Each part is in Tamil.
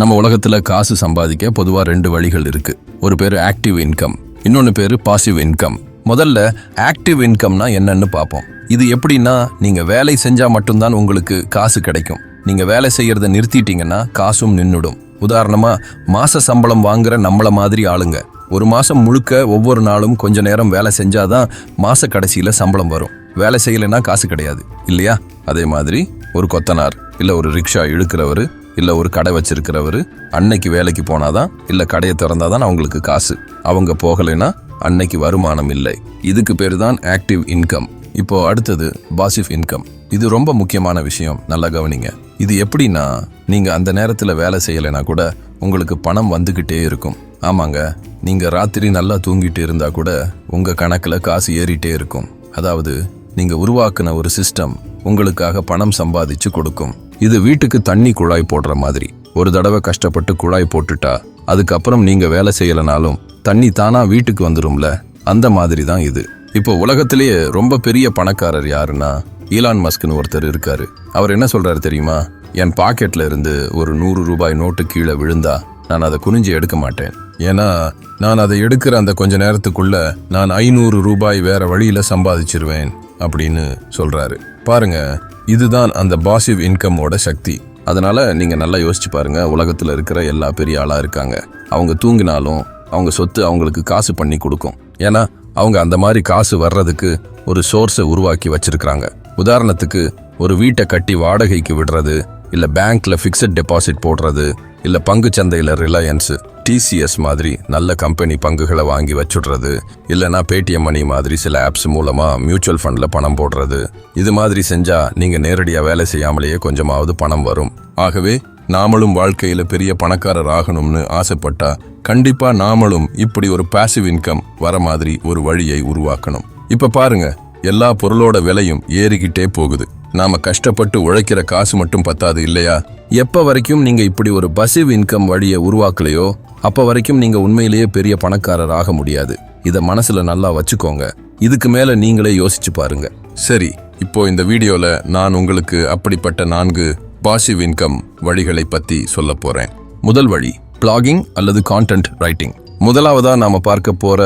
நம்ம உலகத்தில் காசு சம்பாதிக்க பொதுவாக ரெண்டு வழிகள் இருக்குது ஒரு பேர் ஆக்டிவ் இன்கம் இன்னொன்று பேர் பாசிவ் இன்கம் முதல்ல ஆக்டிவ் இன்கம்னா என்னன்னு பார்ப்போம் இது எப்படின்னா நீங்கள் வேலை செஞ்சால் மட்டும்தான் உங்களுக்கு காசு கிடைக்கும். நீங்கள் வேலை செய்கிறத நிறுத்திட்டீங்கன்னா காசும் நின்றுடும் உதாரணமாக மாத சம்பளம் வாங்குற நம்மள மாதிரி ஆளுங்க. ஒரு மாதம் முழுக்க ஒவ்வொரு நாளும் கொஞ்ச நேரம் வேலை செஞ்சாதான் மாத கடைசியில் சம்பளம் வரும். வேலை செய்யலைன்னா காசு கிடையாது. இல்லையா? அதே மாதிரி ஒரு கொத்தனார் இல்லை ஒரு ரிக்ஷா இழுக்கிறவர் இல்லை ஒரு கடை வச்சிருக்கிறவர் அன்னைக்கு வேலைக்கு போனாதான் இல்லை கடையை திறந்தாதான் அவங்களுக்கு காசு. அவங்க போகலைன்னா அன்னைக்கு வருமானம் இல்லை. இதுக்கு பேர் தான் ஆக்டிவ் இன்கம் இப்போ அடுத்தது பாசிவ் இன்கம் இது ரொம்ப முக்கியமான விஷயம். நல்லா கவனிங்க. இது எப்படின்னா நீங்கள் அந்த நேரத்தில் வேலை செய்யலைனா கூட உங்களுக்கு பணம் வந்துக்கிட்டே இருக்கும். ஆமாங்க. நீங்கள் ராத்திரி நல்லா தூங்கிட்டு இருந்தால் கூட உங்கள் கணக்கில் காசு ஏறிட்டே இருக்கும். அதாவது நீங்கள் உருவாக்குன ஒரு சிஸ்டம் உங்களுக்காக பணம் சம்பாதிச்சு கொடுக்கும். இது வீட்டுக்கு தண்ணி குழாய் போடுற மாதிரி. ஒரு தடவை கஷ்டப்பட்டு குழாய் போட்டுட்டா அதுக்கப்புறம் நீங்க வேலை செய்யலனாலும் தண்ணி தானா வீட்டுக்கு வந்துரும்ல? அந்த மாதிரி தான் இது. இப்போ உலகத்திலேயே ரொம்ப பெரிய பணக்காரர் யாருன்னா ஈலான் மஸ்க்னு ஒருத்தர் இருக்காரு. அவர் என்ன சொல்றாரு தெரியுமா? என் பாக்கெட்ல இருந்து ஒரு நூறு ரூபாய் நோட்டு கீழே விழுந்தா நான் அதை குனிஞ்சு எடுக்க மாட்டேன். ஏன்னா நான் அதை எடுக்கிற அந்த கொஞ்ச நேரத்துக்குள்ள நான் ஐநூறு ரூபாய் வேற வழியில சம்பாதிச்சிருவேன் அப்படின்னு சொல்றாரு. பாருங்க இதுதான் அந்த பாசிவ் இன்கமோட சக்தி. அதனால் நீங்கள் நல்லா யோசிச்சு பாருங்கள் உலகத்தில் இருக்கிற எல்லா பெரிய ஆளாக இருக்காங்க. அவங்க தூங்கினாலும் அவங்க சொத்து அவங்களுக்கு காசு பண்ணி கொடுக்கும். ஏன்னா அவங்க அந்த மாதிரி காசு வர்றதுக்கு ஒரு சோர்ஸை உருவாக்கி வச்சிருக்காங்க உதாரணத்துக்கு ஒரு வீட்டை கட்டி வாடகைக்கு விடுறது இல்லை பேங்க்கில் ஃபிக்ஸட் டெபாசிட் போடுறது இல்லை பங்கு சந்தையில் ரிலையன்ஸு டிசிஎஸ் மாதிரி நல்ல கம்பெனி பங்குகளை வாங்கி வச்சுடுறது இல்லைன்னா பேடிஎம் மணி மாதிரி சில ஆப்ஸ் மூலமாக மியூச்சுவல் ஃபண்டில் பணம் போடுறது. இது மாதிரி செஞ்சால் நீங்கள் நேரடியாக வேலை செய்யாமலேயே கொஞ்சமாவது பணம் வரும். ஆகவே நாமளும் வாழ்க்கையில் பெரிய பணக்காரர் ஆகணும்னு ஆசைப்பட்டா கண்டிப்பாக நாமளும் இப்படி ஒரு பாசிவ் இன்கம் வர மாதிரி ஒரு வழியை உருவாக்கணும். இப்போ பாருங்க எல்லா பொருளோட விலையும் ஏறிக்கிட்டே போகுது. நாம கஷ்டப்பட்டு உழைக்கிற காசு மட்டும் பத்தாது இல்லையா? எப்ப வரைக்கும் நீங்க இப்படி ஒரு பசிவ் இன்கம் வழியை உருவாக்கலையோ அப்போ வரைக்கும் நீங்கள் உண்மையிலேயே பெரிய பணக்காரர் ஆக முடியாது. இதை மனசில் நல்லா வச்சுக்கோங்க. இதுக்கு மேலே நீங்களே யோசிச்சு பாருங்க. சரி இப்போ இந்த வீடியோவில் நான் உங்களுக்கு அப்படிப்பட்ட நான்கு பாசிவ் இன்கம் வழிகளை பற்றி சொல்ல போகிறேன் முதல் வழி பிளாகிங் அல்லது கான்டென்ட் ரைட்டிங் முதலாவதாக நாம் பார்க்க போகிற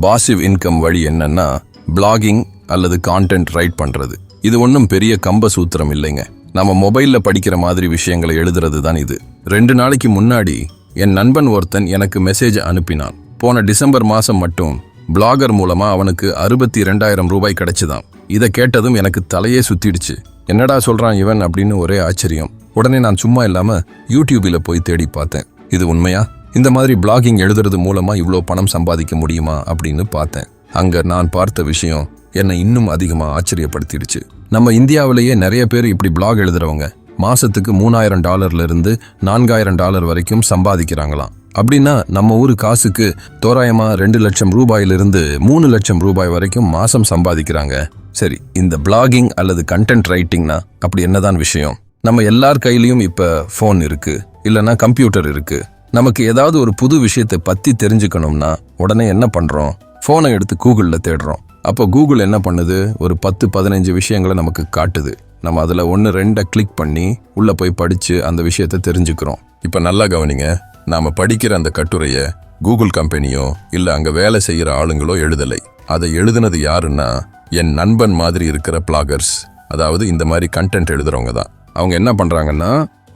பாசிவ் இன்கம் வழி என்னன்னா பிளாகிங் அல்லது கான்டென்ட் ரைட் பண்ணுறது இது ஒன்றும் பெரிய கம்ப சூத்திரம் இல்லைங்க. நம்ம மொபைலில் படிக்கிற மாதிரி விஷயங்களை எழுதுறது தான் இது. ரெண்டு நாளைக்கு முன்னாடி என் நண்பன் ஒருத்தன் எனக்கு மெசேஜ் அனுப்பினான். போன டிசம்பர் மாதம் மட்டும் பிளாகர் மூலமா அவனுக்கு அறுபத்தி ரெண்டாயிரம் ரூபாய் கிடைச்சுதான். இதை கேட்டதும் எனக்கு தலையே சுத்திடுச்சு. என்னடா சொல்றான் இவன் அப்படின்னு ஒரே ஆச்சரியம். உடனே நான் சும்மா இல்லாம யூடியூபில் போய் தேடி பார்த்தேன். இது உண்மையா? இந்த மாதிரி பிளாகிங் எழுதுறது மூலமா இவ்வளோ பணம் சம்பாதிக்க முடியுமா அப்படின்னு பார்த்தேன். அங்க நான் பார்த்த விஷயம் என்னை இன்னும் அதிகமாக ஆச்சரியப்படுத்திடுச்சு. நம்ம இந்தியாவிலேயே நிறைய பேர் இப்படி பிளாக் எழுதுறவங்க. மாசத்துக்கு மூணாயிரம் டாலர்ல இருந்து நான்காயிரம் டாலர் வரைக்கும் சம்பாதிக்கிறாங்களாம். அப்படின்னா நம்ம ஊர் காசுக்கு தோராயமா ரெண்டு லட்சம் ரூபாயிலிருந்து மூணு லட்சம் ரூபாய் வரைக்கும் மாசம் சம்பாதிக்கிறாங்க. சரி இந்த பிளாகிங் அல்லது கண்டென்ட் ரைட்டிங்னா அப்படி என்னதான் விஷயம்? நம்ம எல்லார் கையிலையும் இப்போ ஃபோன் இருக்கு இல்லைன்னா கம்ப்யூட்டர் இருக்கு. நமக்கு ஏதாவது ஒரு புது விஷயத்தை பற்றி தெரிஞ்சுக்கணும்னா உடனே என்ன பண்ணுறோம் ஃபோனை எடுத்து கூகுளில் தேடுறோம். அப்போ கூகுள் என்ன பண்ணுது? ஒரு பத்து பதினஞ்சு விஷயங்களை நமக்கு காட்டுது. நம்ம அதில் ஒன்று ரெண்டை கிளிக் பண்ணி உள்ளே போய் படித்து அந்த விஷயத்தை தெரிஞ்சுக்கிறோம். இப்போ நல்லா கவனிங்க நாம் படிக்கிற அந்த கட்டுரையை கூகுள் கம்பெனியோ இல்லை அங்கே வேலை செய்கிற ஆளுங்களோ எழுதலை. அதை எழுதுனது யாருன்னா என் நண்பன் மாதிரி இருக்கிற பிளாகர்ஸ் அதாவது இந்த மாதிரி கண்டென்ட் எழுதுகிறவங்க தான். அவங்க என்ன பண்ணுறாங்கன்னா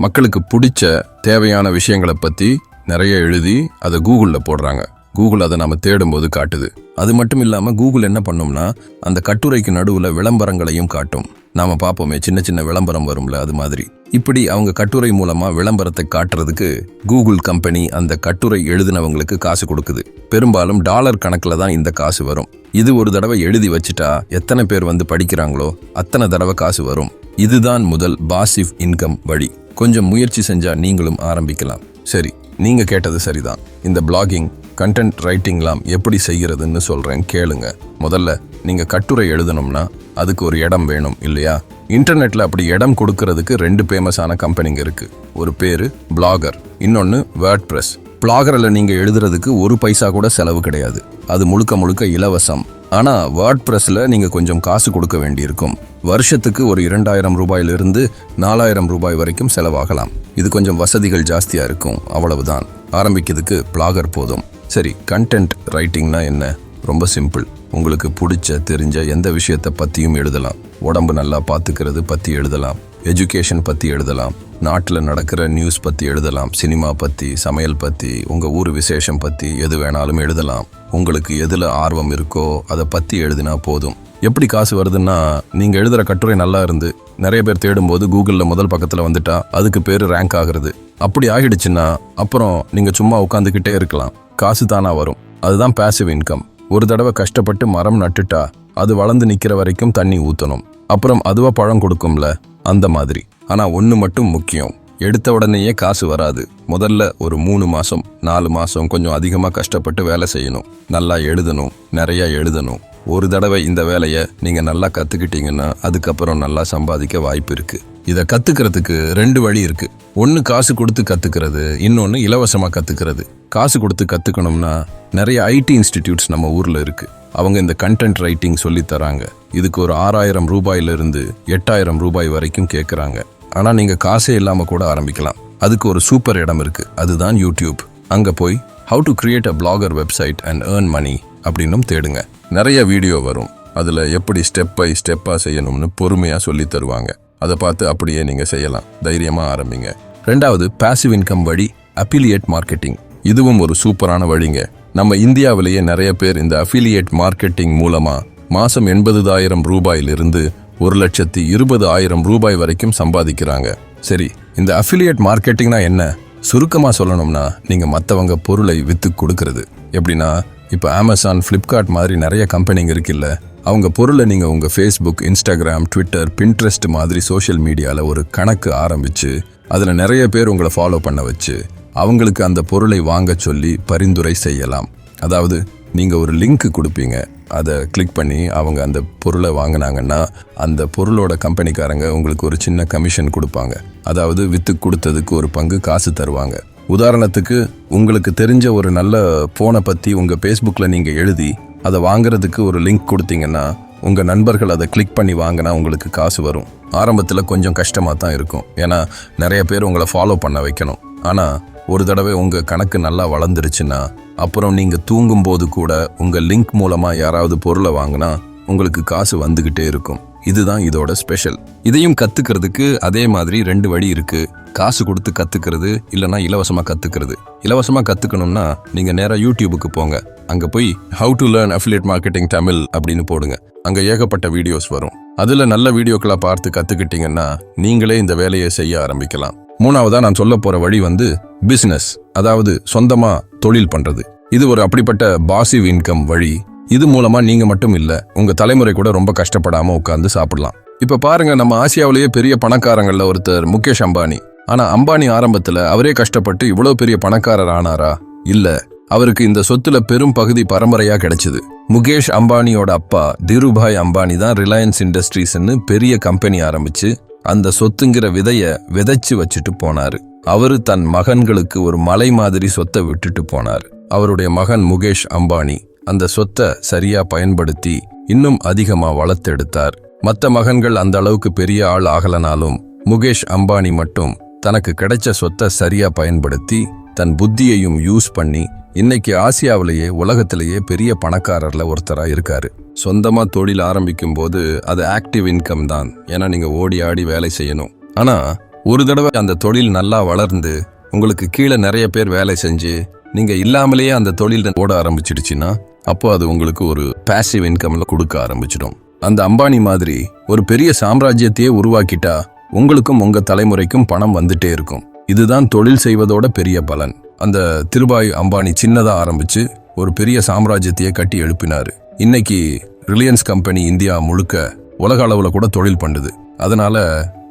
மக்களுக்கு பிடிச்ச தேவையான விஷயங்களை பற்றி நிறைய எழுதி அதை கூகுளில் போடுறாங்க. கூகுள் அதை நம்ம தேடும்போது காட்டுது. அது மட்டும் இல்லாமல் கூகுள் என்ன பண்ணும்னா அந்த கட்டுரைக்கு நடுவில் விளம்பரங்களையும் காட்டும். நாம் பார்ப்போமே சின்ன சின்ன விளம்பரம் வரும்ல அது மாதிரி. இப்படி அவங்க கட்டுரை மூலமாக விளம்பரத்தை காட்டுறதுக்கு கூகுள் கம்பெனி அந்த கட்டுரை எழுதினவங்களுக்கு காசு கொடுக்குது. பெரும்பாலும் டாலர் கணக்கில் தான் இந்த காசு வரும். இது ஒரு தடவை எழுதி வச்சுட்டா எத்தனை பேர் வந்து படிக்கிறாங்களோ அத்தனை தடவை காசு வரும். இதுதான் முதல் பாசிவ் இன்கம் வழி. கொஞ்சம் முயற்சி செஞ்சால் நீங்களும் ஆரம்பிக்கலாம். சரி நீங்கள் கேட்டது சரிதான். இந்த பிளாகிங் கண்டென்ட் ரைட்டிங்லாம் எப்படி செய்கிறதுன்னு சொல்கிறேன் கேளுங்க. முதல்ல நீங்கள் கட்டுரை எழுதணும்னா அதுக்கு ஒரு இடம் வேணும் இல்லையா? இன்டர்நெட்டில் அப்படி இடம் கொடுக்கறதுக்கு ரெண்டு ஃபேமஸான கம்பெனிங்க இருக்குது ஒரு பேர் பிளாகர் இன்னொன்று வேர்ட் ப்ரெஸ் பிளாகரில் நீங்கள் எழுதுறதுக்கு ஒரு பைசா கூட செலவு கிடையாது. அது முழுக்க முழுக்க இலவசம். ஆனால் வேர்ட் ப்ரெஸ்ஸில் நீங்கள் கொஞ்சம் காசு கொடுக்க வேண்டியிருக்கும். வருஷத்துக்கு ஒரு இரண்டாயிரம் ரூபாயிலிருந்து நாலாயிரம் ரூபாய் வரைக்கும் செலவாகலாம். இது கொஞ்சம் வசதிகள் ஜாஸ்தியாக இருக்கும். அவ்வளவுதான். ஆரம்பிக்கிறதுக்கு பிளாகர் போதும். சரி கண்டென்ட் ரைட்டிங்னா என்ன? ரொம்ப சிம்பிள் உங்களுக்கு பிடிச்ச தெரிஞ்ச எந்த விஷயத்தை பற்றியும் எழுதலாம். உடம்பு நல்லா பார்த்துக்கிறது பற்றி எழுதலாம். எஜுகேஷன் பற்றி எழுதலாம். நாட்டில் நடக்கிற நியூஸ் பற்றி எழுதலாம். சினிமா பற்றி சமையல் பற்றி உங்கள் ஊர் விசேஷம் பற்றி எது வேணாலும் எழுதலாம். உங்களுக்கு எதில் ஆர்வம் இருக்கோ அதை பற்றி எழுதினா போதும். எப்படி காசு வருதுன்னா நீங்கள் எழுதுகிற கட்டுரை நல்லா இருந்து நிறைய பேர் தேடும்போது கூகுளில் முதல் பக்கத்தில் வந்துட்டா அதுக்கு பேர் ரேங்க் ஆகிறது. அப்படி ஆகிடுச்சுன்னா அப்புறம் நீங்கள் சும்மா உட்காந்துக்கிட்டே இருக்கலாம். காசு தானா வரும். அதுதான் பேசிவ் இன்கம் ஒரு தடவை கஷ்டப்பட்டு மரம் நட்டுட்டா அது வளர்ந்து நிற்கிற வரைக்கும் தண்ணி ஊற்றணும் அப்புறம் அதுவா பழம் கொடுக்கும்ல அந்த மாதிரி. ஆனால் ஒன்று மட்டும் முக்கியம். எடுத்த உடனேயே காசு வராது. முதல்ல ஒரு மூணு மாதம் நாலு மாதம் கொஞ்சம் அதிகமாக கஷ்டப்பட்டு வேலை செய்யணும். நல்லா எழுதணும் நிறையா எழுதணும். ஒரு தடவை இந்த வேலையை நீங்க நல்லா கத்துக்கிட்டீங்கன்னா அதுக்கப்புறம் நல்லா சம்பாதிக்க வாய்ப்பு இருக்கு. இதை கத்துக்கிறதுக்கு ரெண்டு வழி இருக்கு. ஒன்று காசு கொடுத்து கத்துக்கிறது இன்னொன்று இலவசமாக கத்துக்கிறது. காசு கொடுத்து கத்துக்கணும்னா நிறைய ஐடி இன்ஸ்டிடியூட்ஸ் நம்ம ஊர்ல இருக்கு. அவங்க இந்த கண்டென்ட் ரைட்டிங் சொல்லி தராங்க. இதுக்கு ஒரு ஆறாயிரம் ரூபாயிலிருந்து எட்டாயிரம் ரூபாய் வரைக்கும் கேட்குறாங்க ஆனா நீங்க காசே இல்லாம கூட ஆரம்பிக்கலாம். அதுக்கு ஒரு சூப்பர் இடம் இருக்கு. அதுதான் யூடியூப் அங்க போய் how to create a blogger website and earn money அப்படின்னும் தேடுங்க. நிறைய வீடியோ வரும். அதில் எப்படி ஸ்டெப் பை ஸ்டெப்பாக செய்யணும்னு பொறுமையாக சொல்லி தருவாங்க. அதை பார்த்து அப்படியே நீங்கள் செய்யலாம். தைரியமாக ஆரம்பிங்க. ரெண்டாவது பாசிவ் இன்கம் வழி அஃபிலியேட் மார்க்கெட்டிங் இதுவும் ஒரு சூப்பரான வழிங்க. நம்ம இந்தியாவிலேயே நிறைய பேர் இந்த அஃபிலியேட் மார்க்கெட்டிங் மூலமாக மாதம் எண்பதாயிரம் ரூபாயிலிருந்து ஒரு லட்சத்தி இருபது ஆயிரம் ரூபாய் வரைக்கும் சம்பாதிக்கிறாங்க. சரி இந்த அஃபிலியேட் மார்க்கெட்டிங்னா என்ன? சுருக்கமாக சொல்லணும்னா நீங்கள் மற்றவங்க பொருளை விற்று கொடுக்கறது. எப்படின்னா இப்போ அமேசான் ஃப்ளிப்கார்ட் மாதிரி நிறைய கம்பெனிங்க இருக்குல்ல அவங்க பொருளை நீங்கள் உங்கள் ஃபேஸ்புக் இன்ஸ்டாகிராம் ட்விட்டர் பின்ட்ரெஸ்ட் மாதிரி சோஷியல் மீடியாவில் ஒரு கணக்கு ஆரம்பித்து அதில் நிறைய பேர் உங்களை ஃபாலோ பண்ண வச்சு அவங்களுக்கு அந்த பொருளை வாங்க சொல்லி பரிந்துரை செய்யலாம். அதாவது நீங்கள் ஒரு லிங்க் கொடுப்பீங்க. அதை கிளிக் பண்ணி அவங்க அந்த பொருளை வாங்கினாங்கன்னா அந்த பொருளோட கம்பெனிக்காரங்க உங்களுக்கு ஒரு சின்ன கமிஷன் கொடுப்பாங்க. அதாவது வித்து கொடுத்ததுக்கு ஒரு பங்கு காசு தருவாங்க. உதாரணத்துக்கு உங்களுக்கு தெரிஞ்ச ஒரு நல்ல ஃபோனை பற்றி உங்கள் ஃபேஸ்புக்கில் நீங்கள் எழுதி அதை வாங்குறதுக்கு ஒரு லிங்க் கொடுத்தீங்கன்னா உங்கள் நண்பர்கள் அதை கிளிக் பண்ணி வாங்கினா உங்களுக்கு காசு வரும். ஆரம்பத்தில் கொஞ்சம் கஷ்டமாக தான் இருக்கும். ஏன்னா நிறைய பேர் உங்களை ஃபாலோ பண்ண வைக்கணும். ஆனால் ஒரு தடவை உங்கள் கணக்கு நல்லா வளர்ந்துருச்சுன்னா அப்புறம் நீங்கள் தூங்கும்போது கூட உங்கள் லிங்க் மூலமாக யாராவது பொருளை வாங்கினா உங்களுக்கு காசு வந்துக்கிட்டே இருக்கும். இதுதான் இதோட ஸ்பெஷல் இதையும் கத்துக்கிறதுக்கு அதே மாதிரி ரெண்டு வழி இருக்கு. காசு கொடுத்து கத்துக்கிறது இல்லைன்னா இலவசமா கத்துக்கிறது. இலவசமா கத்துக்கணும்னா நீங்க நேரா யூடியூபுக்கு போங்க. அங்க போய் how to learn affiliate marketing Tamil அப்படின்னு போடுங்க. அங்க ஏகப்பட்ட வீடியோஸ் வரும். அதுல நல்ல வீடியோக்களை பார்த்து கத்துக்கிட்டீங்கன்னா நீங்களே இந்த வேலையை செய்ய ஆரம்பிக்கலாம். மூணாவதா நான் சொல்ல போற வழி வந்து பிசினஸ் அதாவது சொந்தமா தொழில் பண்றது. இது ஒரு அப்படிப்பட்ட பாசிவ் இன்கம் வழி. இது மூலமா நீங்க மட்டும் இல்ல உங்க தலைமுறை கூட ரொம்ப கஷ்டப்படாம உட்கார்ந்து சாப்பிடலாம். இப்ப பாருங்க நம்ம ஆசியாவிலேயே பெரிய பணக்காரங்கள்ல ஒருத்தர் முகேஷ் அம்பானி. ஆனா அம்பானி ஆரம்பத்துல அவரே கஷ்டப்பட்டு இவ்வளவு பெரிய பணக்காரர் ஆனாரா? இல்ல. அவருக்கு இந்த சொத்துல பெரும் பகுதி பரம்பரையா கிடைச்சது. முகேஷ் அம்பானியோட அப்பா தீருபாய் அம்பானி தான் ரிலையன்ஸ் இண்டஸ்ட்ரீஸ்னு பெரிய கம்பெனி ஆரம்பிச்சு அந்த சொத்துங்கிற விதைய விதைச்சு வச்சுட்டு போனாரு. அவரு தன் மகன்களுக்கு ஒரு மலை மாதிரி சொத்தை விட்டுட்டு போனார். அவருடைய மகன் முகேஷ் அம்பானி. அந்த சொத்தை சரியா பயன்படுத்தி இன்னும் அதிகமா வளர்த்தெடுத்தார். மற்ற மகன்கள் அந்த அளவுக்கு பெரிய ஆள் ஆகலனாலும் முகேஷ் அம்பானி மட்டும் தனக்கு கிடைச்ச சொத்தை சரியா பயன்படுத்தி தன் புத்தியையும் யூஸ் பண்ணி இன்னைக்கு ஆசியாவிலேயே உலகத்திலேயே பெரிய பணக்காரர்ல ஒருத்தரா இருக்காரு. சொந்தமா தொழில் ஆரம்பிக்கும் போது அது ஆக்டிவ் இன்கம் தான். ஏன்னா நீங்க ஓடி ஆடி வேலை செய்யணும். ஆனா ஒரு தடவை அந்த தொழில் நல்லா வளர்ந்து உங்களுக்கு கீழே நிறைய பேர் வேலை செஞ்சு நீங்க இல்லாமலேயே அந்த தொழில் ஓட ஆரம்பிச்சிடுச்சுன்னா அப்போ அது உங்களுக்கு ஒரு பாசிவ் இன்கம்ல கொடுக்க ஆரம்பிச்சிடும். அந்த அம்பானி மாதிரி ஒரு பெரிய சாம்ராஜ்யத்தையே உருவாக்கிட்டா உங்களுக்கும் உங்க தலைமுறைக்கும் பணம் வந்துட்டே இருக்கும். இதுதான் தொழில் செய்வதோட பெரிய பலன். அந்த திருபாய் அம்பானி சின்னதா ஆரம்பிச்சு ஒரு பெரிய சாம்ராஜ்யத்தையே கட்டி எழுப்பினாரு. இன்னைக்கு ரிலையன்ஸ் கம்பெனி இந்தியா முழுக்க உலக அளவுல கூட தொழில் பண்ணுது. அதனால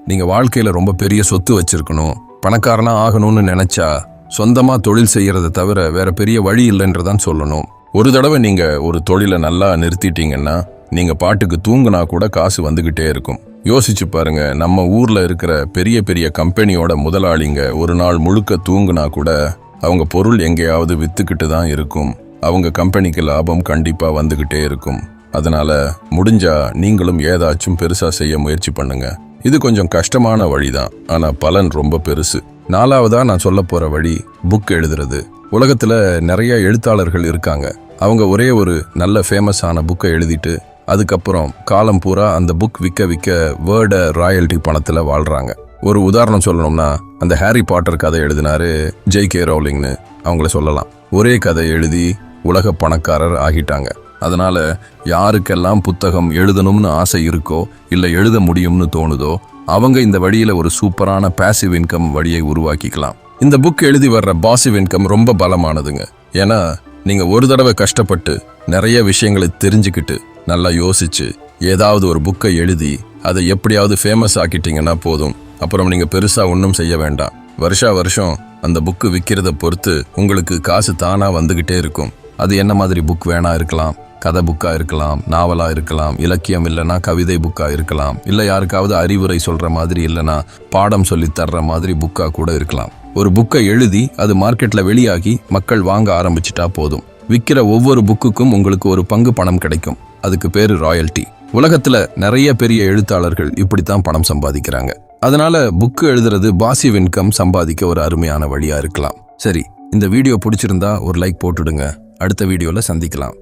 நீங்க வாழ்க்கையில ரொம்ப பெரிய சொத்து வச்சிருக்கணும் பணக்காரனா ஆகணும்னு நினைச்சா சொந்தமா தொழில் செய்யறதை தவிர வேற பெரிய வழி இல்லைன்றதான் சொல்லணும். ஒரு தடவை நீங்கள் ஒரு தொழிலை நல்லா நிறுத்திட்டீங்கன்னா நீங்கள் பாட்டுக்கு தூங்குனா கூட காசு வந்துக்கிட்டே இருக்கும். யோசிச்சு பாருங்க நம்ம ஊரில் இருக்கிற பெரிய பெரிய கம்பெனியோட முதலாளிங்க ஒரு நாள் முழுக்க தூங்குனா கூட அவங்க பொருள் எங்கேயாவது விற்றுக்கிட்டு தான் இருக்கும். அவங்க கம்பெனிக்கு லாபம் கண்டிப்பாக வந்துக்கிட்டே இருக்கும். அதனால முடிஞ்சா நீங்களும் ஏதாச்சும் பெருசாக செய்ய முயற்சி பண்ணுங்க. இது கொஞ்சம் கஷ்டமான வழிதான் ஆனால் பலன் ரொம்ப பெருசு. நாலாவதாக நான் சொல்ல போகிற வழி புக் எழுதுறது. உலகத்தில் நிறைய எழுத்தாளர்கள் இருக்காங்க. அவங்க ஒரே ஒரு நல்ல ஃபேமஸான புக்கை எழுதிட்டு அதுக்கப்புறம் காலம் பூரா அந்த புக் விற்க விற்க வேர்டை ராயல்டி பணத்தில் வாழ்கிறாங்க ஒரு உதாரணம் சொல்லணும்னா அந்த ஹாரி பாட்டர் கதை எழுதினாரு ஜெய் கே ரவுலிங்னு அவங்கள சொல்லலாம். ஒரே கதை எழுதி உலக பணக்காரர் ஆகிட்டாங்க. அதனால யாருக்கெல்லாம் புத்தகம் எழுதணும்னு ஆசை இருக்கோ இல்லை எழுத முடியும்னு தோணுதோ அவங்க இந்த வழியில் ஒரு சூப்பரான பேசிவ் இன்கம் வழியை உருவாக்கிக்கலாம். இந்த புக் எழுதி வர்ற பாசிவ் இன்கம் ரொம்ப பலமானதுங்க. ஏன்னா நீங்கள் ஒரு தடவை கஷ்டப்பட்டு நிறைய விஷயங்களை தெரிஞ்சுக்கிட்டு நல்லா யோசிச்சு ஏதாவது ஒரு புக்கை எழுதி அதை எப்படியாவது ஃபேமஸ் ஆக்கிட்டீங்கன்னா போதும். அப்புறம் நீங்கள் பெருசாக ஒன்றும் செய்ய வேண்டாம். வருஷா வருஷம் அந்த புக்கு விற்கிறத பொறுத்து உங்களுக்கு காசு தானாக வந்துக்கிட்டே இருக்கும். அது என்ன மாதிரி புக் வேணா இருக்கலாம். கதை புக்காக இருக்கலாம் நாவலாக இருக்கலாம் இலக்கியம் இல்லைன்னா கவிதை புக்காக இருக்கலாம். இல்லை யாருக்காவது அறிவுரை சொல்கிற மாதிரி இல்லைன்னா பாடம் சொல்லி தர்ற மாதிரி புக்காக கூட இருக்கலாம். ஒரு புக்கை எழுதி அது மார்க்கெட்ல வெளியாகி மக்கள் வாங்க ஆரம்பிச்சிட்டா போதும். விற்கிற ஒவ்வொரு புக்குக்கும் உங்களுக்கு ஒரு பங்கு பணம் கிடைக்கும். அதுக்கு பேரு ராயல்டி உலகத்துல நிறைய பெரிய எழுத்தாளர்கள் இப்படித்தான் பணம் சம்பாதிக்கிறாங்க. அதனால புக்கு எழுதுறது பாசிவ் இன்கம் சம்பாதிக்க ஒரு அருமையான வழியா இருக்கலாம். சரி இந்த வீடியோ பிடிச்சிருந்தா ஒரு லைக் போட்டுடுங்க. அடுத்த வீடியோல சந்திக்கலாம்.